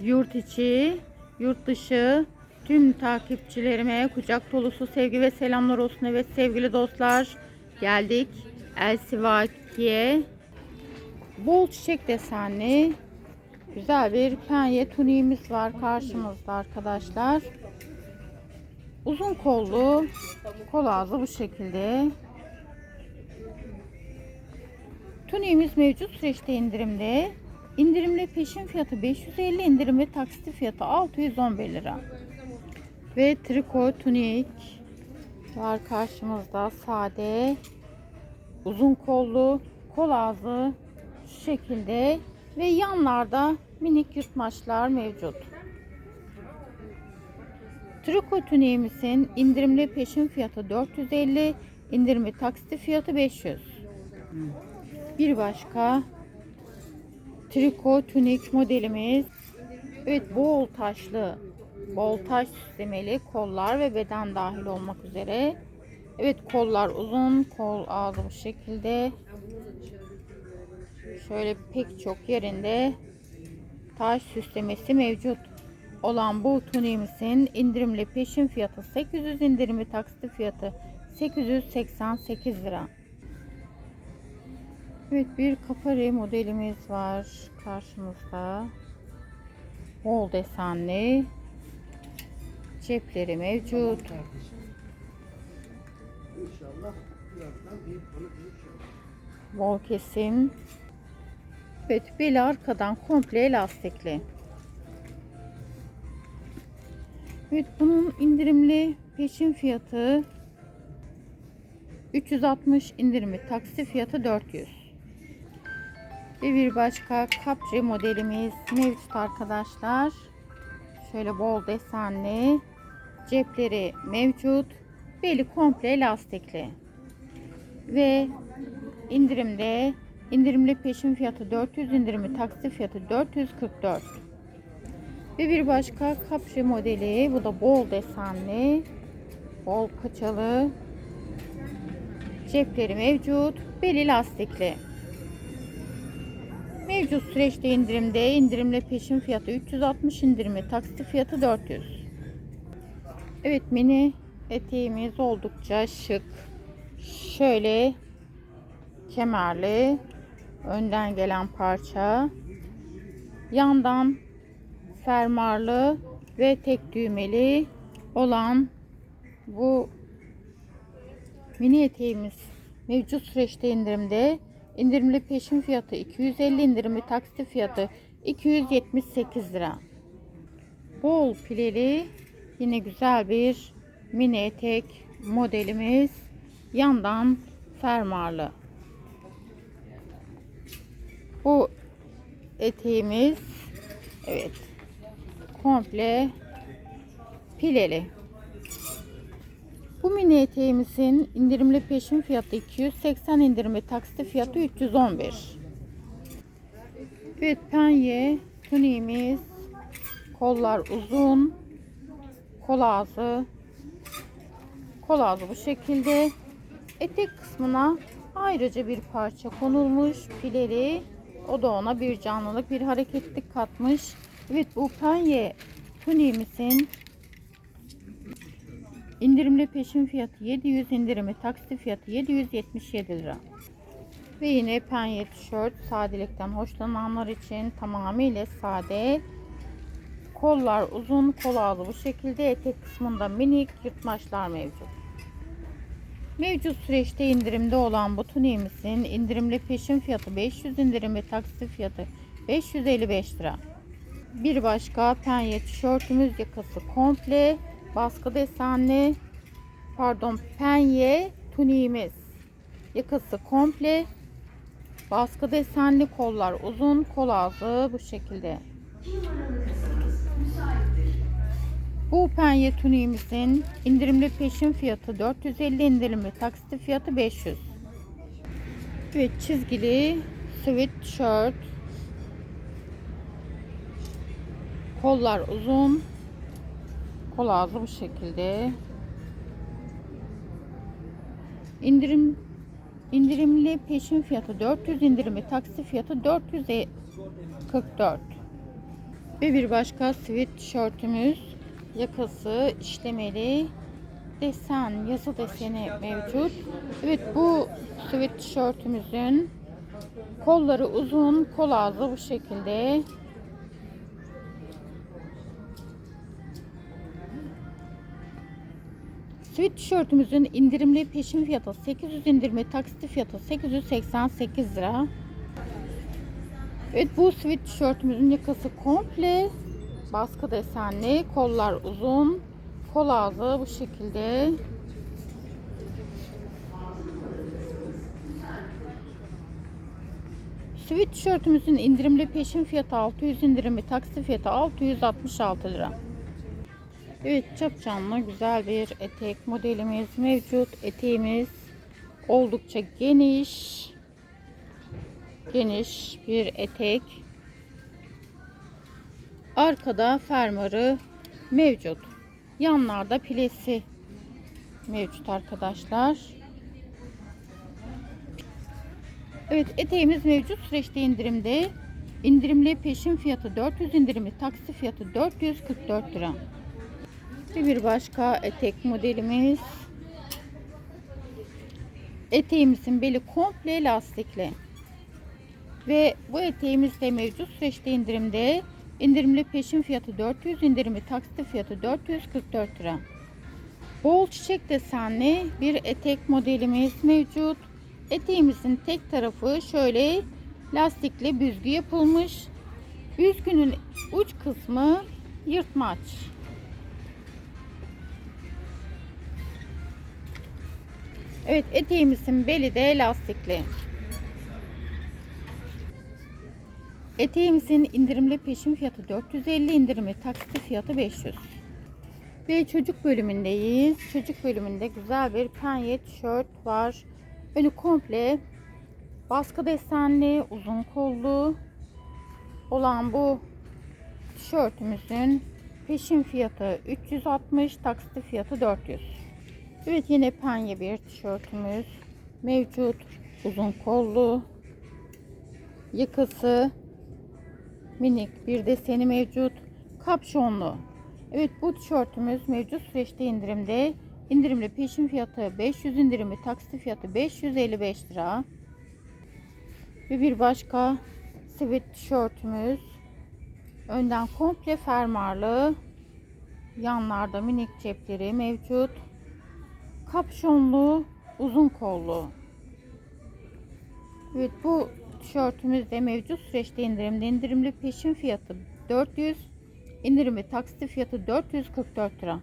yurt içi, yurt dışı tüm takipçilerime kucak dolusu sevgi ve selamlar olsun. Evet sevgili dostlar geldik Elsivaki'ye. Bol çiçek desenli güzel bir penye tuniğimiz var karşımızda arkadaşlar. Uzun kollu kol ağzı bu şekilde. Tuniğimiz mevcut süreçte indirimde. İndirimli peşin fiyatı 550 indirim ve taksitli fiyatı 611 lira. Ve triko tunik var karşımızda sade uzun kollu kol ağzı şu şekilde ve yanlarda minik yırtmaçlar mevcut. Triko tuniğimizin indirimli peşin fiyatı 450, indirimli taksitli fiyatı 500. Bir başka triko tunik modelimiz. Evet bol taşlı, bol taş süslemeli kollar ve beden dahil olmak üzere. Evet kollar uzun, kol ağzı bu şekilde. Şöyle pek çok yerinde taş süslemesi mevcut olan bu tuniğimizin indirimli peşin fiyatı 800 indirimli taksitli fiyatı 888 lira. Evet bir kapari modelimiz var karşımızda. Bol desenli. Cepleri mevcut. Bol kesim. Evet beli arkadan komple lastikli. Evet bunun indirimli peşin fiyatı 360 indirimi taksi fiyatı 400. Ve bir başka Capri modelimiz mevcut arkadaşlar. Şöyle bol desenli cepleri mevcut. Beli komple lastikli. Ve indirimde indirimli peşin fiyatı 400 indirimi taksi fiyatı 444. Ve bir başka Capri modeli. Bu da bol desenli. Bol paçalı. Cepleri mevcut. Beli lastikli. Mevcut süreçte indirimde indirimli peşin fiyatı 360 indirimi taksi fiyatı 400. Evet mini eteğimiz oldukça şık. Şöyle kemerli önden gelen parça. Yandan fermarlı ve tek düğmeli olan bu mini eteğimiz mevcut süreçte indirimde. İndirimli peşin fiyatı 250 indirimli taksit fiyatı 278 lira. Bol pileli yine güzel bir mini etek modelimiz yandan fermarlı. Bu eteğimiz evet komple pileli. Bu mini eteğimizin indirimli peşin fiyatı 280 indirimli taksitli fiyatı 311. Evet penye tuniğimiz kollar uzun kol ağzı kol ağzı bu şekilde etek kısmına ayrıca bir parça konulmuş pileli o da ona bir canlılık bir hareketlik katmış. Evet bu penye tuniğimizin indirimli peşin fiyatı 700 indirimi taksi fiyatı 777 lira. Ve yine penye tişört sadelikten hoşlananlar için tamamıyla sade. Kollar uzun, kol ağzı bu şekilde etek kısmında minik yırtmaçlar mevcut. Mevcut süreçte indirimde olan bu tuniğimizin indirimli peşin fiyatı 500 indirimli taksi fiyatı 555 lira. Bir başka penye tişörtümüz yakası komple baskı desenli pardon penye tuniğimiz yakası komple baskı desenli kollar uzun kol ağzı bu şekilde. Bu penye tuniğimizin indirimli peşin fiyatı 450 indirimli taksitli fiyatı 500. Evet çizgili sweatshirt kollar uzun kol ağzı bu şekilde indirim indirimli peşin fiyatı 400 indirimi taksi fiyatı 444 Ve bir başka sweat tişörtümüz. Yakası işlemeli. Desen, yazı deseni mevcut. Evet bu sweat tişörtümüzün kolları uzun, kol ağzı bu şekilde. Sweat tişörtümüzün indirimli peşin fiyatı 800 indirme taksitli fiyatı 888 lira. Evet bu sweat tişörtümüzün yakası komple baskı desenli, kollar uzun, kol ağzı bu şekilde. Sweat tişörtümüzün indirimli peşin fiyatı 600 indirimi taksi fiyatı 666 lira. Evet çapçanlı güzel bir etek modelimiz mevcut. Eteğimiz oldukça geniş. Geniş bir etek. Arkada fermuarı mevcut. Yanlarda pilesi mevcut arkadaşlar. Evet eteğimiz mevcut süreçte indirimde. İndirimli peşin fiyatı 400 indirimli taksi fiyatı 444 lira. Ve bir başka etek modelimiz. Eteğimizin beli komple lastikli. Ve bu eteğimiz de mevcut süreçte indirimde. İndirimli peşin fiyatı 400, indirimli taksit fiyatı 444 lira. Bol çiçek desenli bir etek modelimiz mevcut. Eteğimizin tek tarafı şöyle lastikli büzgü yapılmış. Büzgünün uç kısmı yırtmaç. Evet eteğimizin beli de lastikli. Eteğimizin indirimli peşin fiyatı 450 indirimli taksitli fiyatı 500. Ve çocuk bölümündeyiz. Çocuk bölümünde güzel bir penye tişört var. Önü komple baskı desenli, uzun kollu olan bu tişörtümüzün peşin fiyatı 360, taksitli fiyatı 400. Evet yine penye bir tişörtümüz mevcut. Uzun kollu. Yakası minik bir deseni mevcut. Kapşonlu. Evet bu tişörtümüz mevcut süreçte indirimde. İndirimli peşin fiyatı 500 indirimli taksi fiyatı 555 lira. Ve bir başka sweat tişörtümüz. Önden komple fermuarlı. Yanlarda minik cepleri mevcut. Kapşonlu, uzun kollu. Evet bu tişörtümüz de mevcut süreçte indirimli peşin fiyatı 400, indirimli taksit fiyatı 444 lira.